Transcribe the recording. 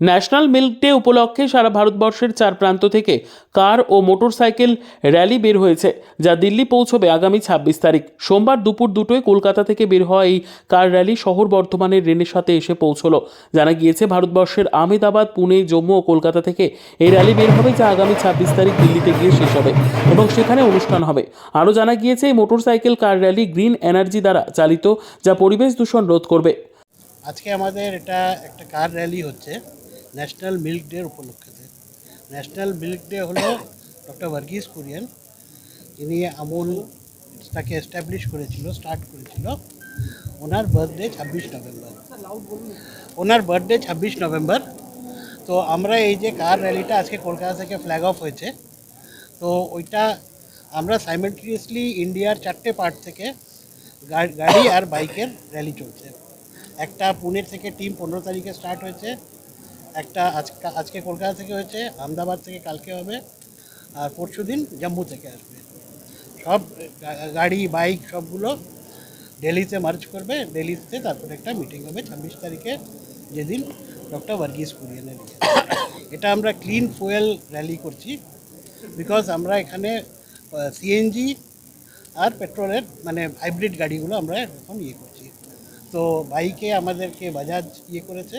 National milk day উপলক্ষে সারা ভারতবর্ষের চার প্রান্ত থেকে কার ও মোটরসাইকেল র্যালি বের হয়েছে, যা দিল্লি পৌঁছবে আগামী ছাব্বিশ তারিখ। সোমবার দুপুর দুটোয় কলকাতা থেকে বের হওয়া এই কার র্যালি শহর বর্ধমানের রেনের সাথে এসে পৌঁছলো। জানা গিয়েছে, ভারতবর্ষের আহমেদাবাদ, পুনে, জম্মু ও কলকাতা থেকে এই র্যালি বের হবে, যা আগামী ছাব্বিশ তারিখ দিল্লিতে গিয়ে শেষ হবে এবং সেখানে অনুষ্ঠান হবে। আরও জানা গিয়েছে, এই motorcycle car rally green energy দ্বারা চালিত, যা পরিবেশ দূষণ রোধ করবে। আজকে আমাদের এটা একটা কার র্যালি হচ্ছে। ন্যাশনাল মিল্ক ডে উপলক্ষে ন্যাশনাল মিল্ক ডে হলো ডক্টর ভার্গিস কুরিয়ান যিনি আমুল তাকে এস্টাবলিশ করেছিল স্টার্ট করেছিল। ওনার বার্থডে ছাব্বিশ নভেম্বর। ওনার বার্থডে ছাব্বিশ নভেম্বর। তো আমরা এই যে কার র্যালিটা আজকে কলকাতা থেকে ফ্ল্যাগ অফ হয়েছে, তো ওইটা আমরা সাইমেন্টিনিয়াসলি ইন্ডিয়ার চারটে পার্ট থেকে গাড়ি আর বাইকের র্যালি চলছে। একটা পুনে থেকে টিম পনেরো তারিখে স্টার্ট হয়েছে একটা আজকে আজকে কলকাতা থেকে হয়েছে, আহমেদাবাদ থেকে কালকে হবে, আর পরশু দিন জম্মু থেকে আসবে সব গাড়ি, বাইক সবগুলো দিল্লিতে মার্চ করবে, দিল্লিতে তারপরে একটা মিটিং হবে ছাব্বিশ তারিখে, যেদিন ডক্টর ভার্গিস কুরিয়ানের ইয়ে। এটা আমরা ক্লিন ফুয়েল র্যালি করছি, বিকজ আমরা এখানে সিএনজি আর পেট্রোলের মানে হাইব্রিড গাড়িগুলো আমরা এখন ইয়ে করছি তো বাইকে আমাদেরকে বাজাজ ইয়ে করেছে